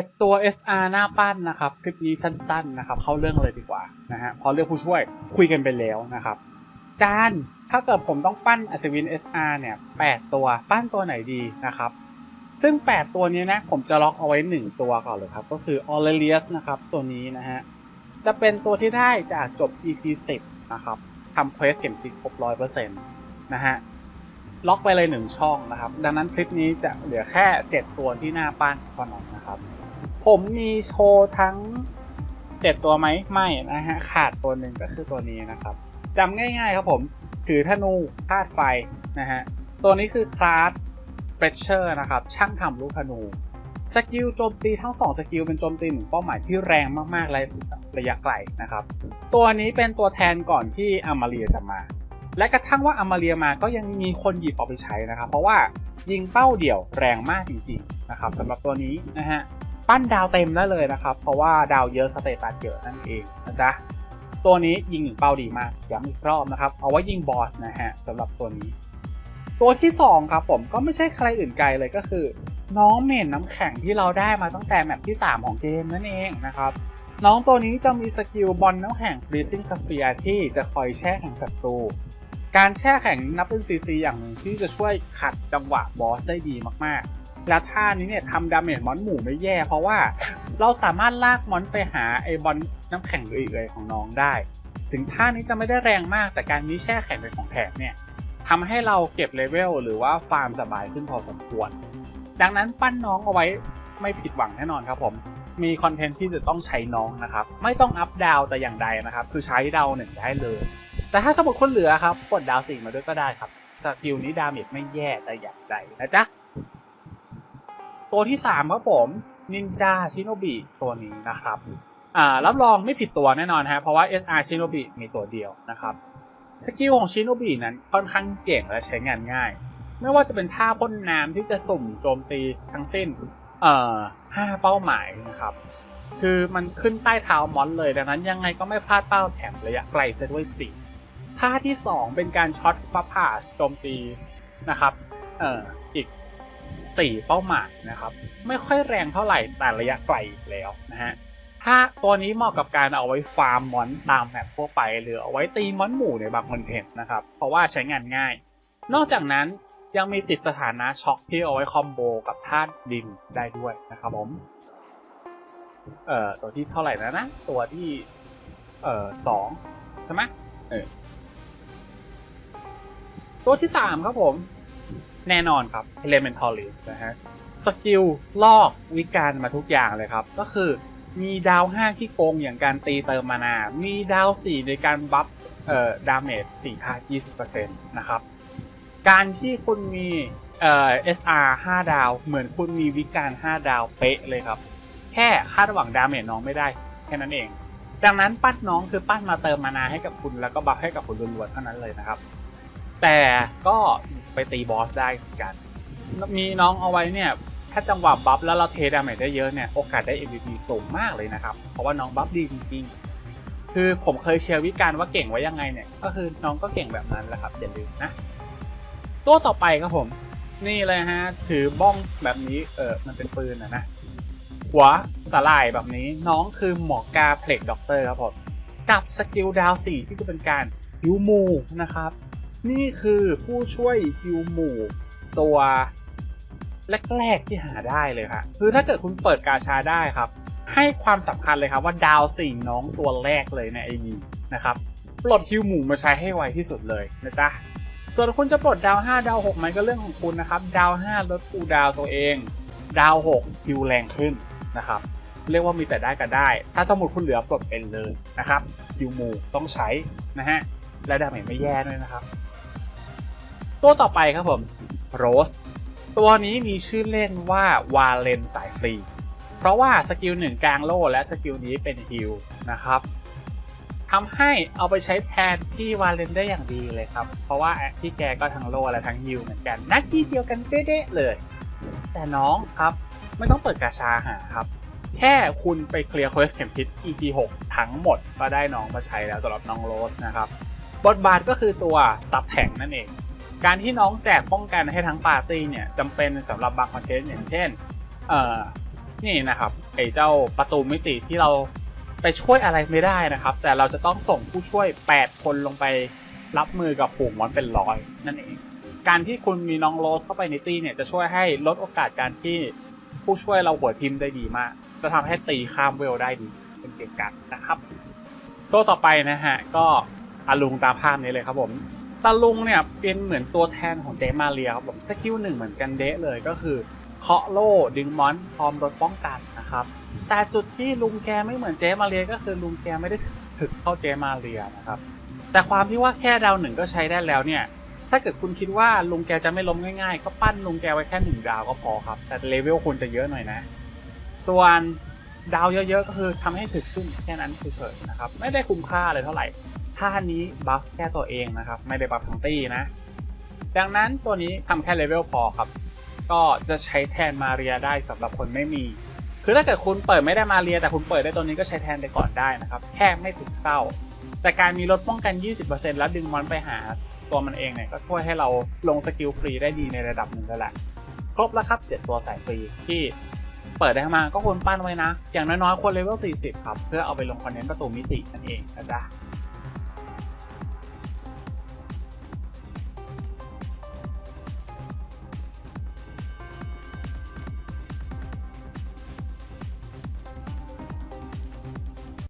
7 ตัว SR หน้าปั้นนะครับ คลิปนี้สั้นๆนะครับ เข้าเรื่องเลยดีกว่านะฮะพราะเรื่องผู้ช่วยคุยกันไปแล้วนะครับ จานถ้าเกิดผมต้องปั้นอัศวิน SR เนี่ย 8 ตัวปั้นตัวไหนดีนะครับ ซึ่ง 8 ตัวนี้นะ ผมจะล็อกเอาไว้ 1 ตัวก่อนเลยครับ ก็คือ Aurelius นะครับ ตัวนี้นะฮะ จะเป็นตัวที่ได้จากจบ EP 10 นะครับทำเควสเข็มทิศครบ100%นะฮะล็อกไปเลยหนึ่งช่องนะครับ ดังนั้นคลิปนี้จะเหลือแค่ 7 ตัวที่หน้าปั้นเท่านั้นนะครับ ผมมีโชว์ทั้ง 7 ตัวไหมไม่นะฮะ ขาดตัวหนึ่งก็คือตัวนี้นะครับจำง่ายๆครับผม ถือธนูธาตุไฟนะฮะ ตัวนี้คือคลาสเฟรชเชอร์นะครับ ช่างทำลูกธนูสกิลโจมตีทั้ง 2 สกิลเป็นโจมตีหนึ่งเป้าหมายที่แรงมากๆและระยะไกลนะครับ ตัวนี้เป็นตัวแทนก่อนที่อามาเรียจะมา และกระทั่งว่าอามาเรียมาก็ยังมีคนหยิบเอาไปใช้นะครับ เพราะว่ายิงเป้าเดี่ยวแรงมากจริงๆนะครับสำหรับตัวนี้นะฮะ ปั้นดาวเต็มได้เลยนะครับ เพราะว่าดาวเยอะสเตตัสเยอะนั่นเองนะจ๊ะตัวนี้ยิงหนึ่งเป้าดีมากย้ำอีกรอบนะครับ เอาไว้ยิงบอสนะฮะสำหรับตัวนี้ ตัวที่สองครับผมก็ไม่ใช่ใครอื่นไกลเลยก็คือ น้องเมนน้ำแข็งที่เราได้มาตั้งแต่แมปที่ 3 ของเกมนั่นเองนะครับน้องตัวนี้จะมีสกิลบอลน้ำแข็ง Freezing Sphere ที่จะคอยแช่แข็งศัตรูการแช่แข็งนับเป็นซีซีอย่างหนึ่งที่จะช่วยขัดจังหวะบอสได้ดีมากๆ และท่านี้เนี่ยทำดาเมจมอนหมู่ไม่แย่เพราะว่าเราสามารถลากมอนไปหาไอบอลน้ำแข็งเอื่อยๆของน้องได้ ถึงท่านี้จะไม่ได้แรงมากแต่การมีแช่แข็งเป็นของแถมเนี่ยทำให้เราเก็บเลเวลหรือว่าฟาร์มสบายขึ้นพอสมควร ดังนั้นปั้นน้องเอาไว้ไม่ผิดหวังแน่นอนครับผมมีคอนเทนต์ที่จะต้องใช้น้องนะครับ ไม่ต้องอัพดาวแต่อย่างใดนะครับ คือใช้ดาวหนึ่งได้เลย แต่ถ้าสมมติคนเหลือครับกดดาวสี่มาด้วยก็ได้ครับสกิลนี้ดาเมจไม่แย่แต่อย่างใดนะจ๊ะ ตัวที่ 3 ครับผมนินจาชิโนบิตัวนี้นะครับอ่ารับรองไม่ผิดตัวแน่นอนฮะเพราะว่า SR ชิโนบิมีตัวเดียวนะครับสกิลของชิโนบินั้นค่อนข้างเก่งและใช้งานง่าย ไม่ว่าจะเป็นท่าพ่นน้ำที่จะสุ่มโจมตีทั้งสิ้นเอ่อห้าเป้าหมายนะครับคือมันขึ้นใต้เท้ามอนเลยดังนั้นยังไงก็ไม่พลาดเป้าแถมระยะไกลซะด้วยสิท่าที่ 2 เป็นการช็อตฟ้าผ่าโจมตีนะครับเอ่ออีก 4 เป้าหมายนะครับ ไม่ค่อยแรงเท่าไหร่แต่ระยะไกลอีกแล้วนะฮะถ้าตัวนี้เหมาะกับการเอาไว้ฟาร์มมอนตามแมปทั่วไป หรือเอาไว้ตีมอนหมู่ในบางคอนเทนต์นะครับ เพราะว่าใช้งานง่าย นอกจากนั้นยังมีติดสถานะช็อคที่เอาไว้คอมโบกับธาตุดินได้ด้วยนะครับผม เอ่อตัวที่เท่าไหร่นะนะ ตัวที่ เอ่อสองใช่ไหมเออตัวที่สามครับผม แน่นอนครับ Elementalist นะฮะสกิลลอกวิการมาทุกอย่างเลยครับ ก็คือมีดาว5ที่โกงอย่างการตีเติมมานา มีดาว4ในการบัฟเอ่อดาเมจ4ค่า20%นะครับ การที่คุณมีเอ่อ SR 5 ดาว เหมือนคุณมีวิการ 5 ดาวเป๊ะเลยครับ แค่คาดหวังดาเมจน้องไม่ได้ แค่นั้นเอง ดังนั้นปั้นน้องคือปั้นมาเติมมานาให้กับคุณแล้วก็บัฟให้กับคุณล้วนๆเท่านั้นเลยนะครับ แต่ก็ ไปตีบอสได้เหมือนกัน มีน้องเอาไว้เนี่ยถ้าจังหวะบัฟแล้วเราเทดาเมจได้เยอะเนี่ยโอกาสได้ MVP สูงมากเลยนะครับ เพราะว่าน้องบัฟดีจริงๆ คือผมเคยเชียร์วิการว่าเก่งไว้ยังไงเนี่ย ก็คือน้องก็เก่งแบบนั้นแหละครับอย่าลืมนะ ตัวต่อไปครับผม นี่เลยฮะ ถือบ้องแบบนี้เออมันเป็นปืนนะนะหัวสลายแบบนี้น้องคือหมอกาเพล็กด็อกเตอร์ครับผมกับสกิลดาวสี่ที่จะเป็นการฮิวมูนะครับ นี่คือผู้ช่วยฮิวหมู่ตัวแรกๆที่หาได้เลยครับคือถ้าเกิดคุณเปิดกาชาได้ครับ ให้ความสำคัญเลยครับว่าดาวสี่น้องตัวแรกเลยในไอวีนะครับปลดฮิวหมู่มาใช้ให้ไวที่สุดเลยนะจ๊ะส่วนคุณจะปลดดาว 5 ดาว 6 มันก็เรื่องของคุณนะครับ ดาว 5 ลดคูดาวตัวเอง ดาว 6 ฮิวแรงขึ้นนะครับ เรียกว่ามีแต่ได้ก็ได้ ถ้าสมมติคุณเหลือปลดเป็นเลยนะครับฮิวหมู่ต้องใช้นะฮะและดาเมจไม่แย่ด้วยนะครับ ตัวต่อไปครับผมโรสตัวนี้มีชื่อเล่นว่าวาเลนสายฟรี เพราะว่าสกิลหนึ่งกลางโล่และสกิลนี้เป็นฮิลนะครับทำให้เอาไปใช้แทนที่วาเลนได้อย่างดีเลยครับ เพราะว่าพี่แกก็ทั้งโล่และทั้งฮิลเหมือนกันนักที่เดียวกันเด๊ะเลย แต่น้องครับไม่ต้องเปิดกาชาหาครับ แค่คุณไปเคลียร์เควสเข็มทิศ EP 6ทั้งหมดก็ได้น้องมาใช้แล้วสำหรับน้องโรสนะครับ บทบาทก็คือตัวซับแท็งนั่นเอง การที่น้องแจกป้องกันให้ทั้งปาร์ตี้เนี่ยจำเป็นสำหรับบางคอนเทนต์อย่างเช่นเอ่อนี่นะครับไอ้เจ้าประตูมิติที่เราไปช่วยอะไรไม่ได้นะครับ แต่เราจะต้องส่งผู้ช่วย 8 คนลงไปรับมือกับฝูงมอนเป็นร้อยนั่นเอง การที่คุณมีน้องโรสเข้าไปในตีเนี่ยจะช่วยให้ลดโอกาสการที่ผู้ช่วยเราหัวทิมได้ดีมาก จะทำให้ตีข้ามเวลได้ดีเป็นเกมกันนะครับ ตัวต่อไปนะฮะก็ตาลุงตามภาพนี้เลยครับผม ตาลุงเนี่ยเป็นเหมือนตัวแทนของเจมาเรียครับผมสกิลหนึ่งเหมือนกันเดะเลยก็คือเคาะโล่ดึงมอนพร้อมลดป้องกันนะครับ แต่จุดที่ลุงแกไม่เหมือนเจมาเรียก็คือลุงแกไม่ได้ถึกเข้าเจมาเรียนะครับ แต่ความที่ว่าแค่ดาวหนึ่งก็ใช้ได้แล้วเนี่ย ถ้าเกิดคุณคิดว่าลุงแกจะไม่ล้มง่ายๆ ก็ปั้นลุงแกไว้แค่หนึ่งดาวก็พอครับ แต่เลเวลคุณจะเยอะหน่อยนะ ส่วนดาวเยอะๆก็คือทำให้ถึกขึ้นแค่นั้นเฉยๆนะครับ ไม่ได้คุ้มค่าเลยเท่าไหร่ ท่านี้บัฟแค่ตัวเองนะครับ ไม่ได้บัฟทั้งตี้นะ ดังนั้นตัวนี้ทำแค่เลเวลพอครับ ก็จะใช้แทนมาเรียได้สำหรับคนไม่มี คือถ้าเกิดคุณเปิดไม่ได้มาเรีย แต่คุณเปิดได้ตัวนี้ก็ใช้แทนไปก่อนได้นะครับ แค่ไม่ถึงเข้า แต่การมีลดป้องกัน 20%แล้วดึงมอนไปหาตัวมันเองเนี่ยก็ช่วยให้เราลงสกิลฟรีได้ดีในระดับหนึ่งแล้วแหละครบแล้วครับ 7 ตัวสายฟรีที่เปิดได้มาก็ควรปั้นไว้นะ อย่างน้อยๆควรเลเวล40 ครับ เพื่อเอาไปลงคอนเทนต์ประตูมิตินั่นเองนะจ๊ะ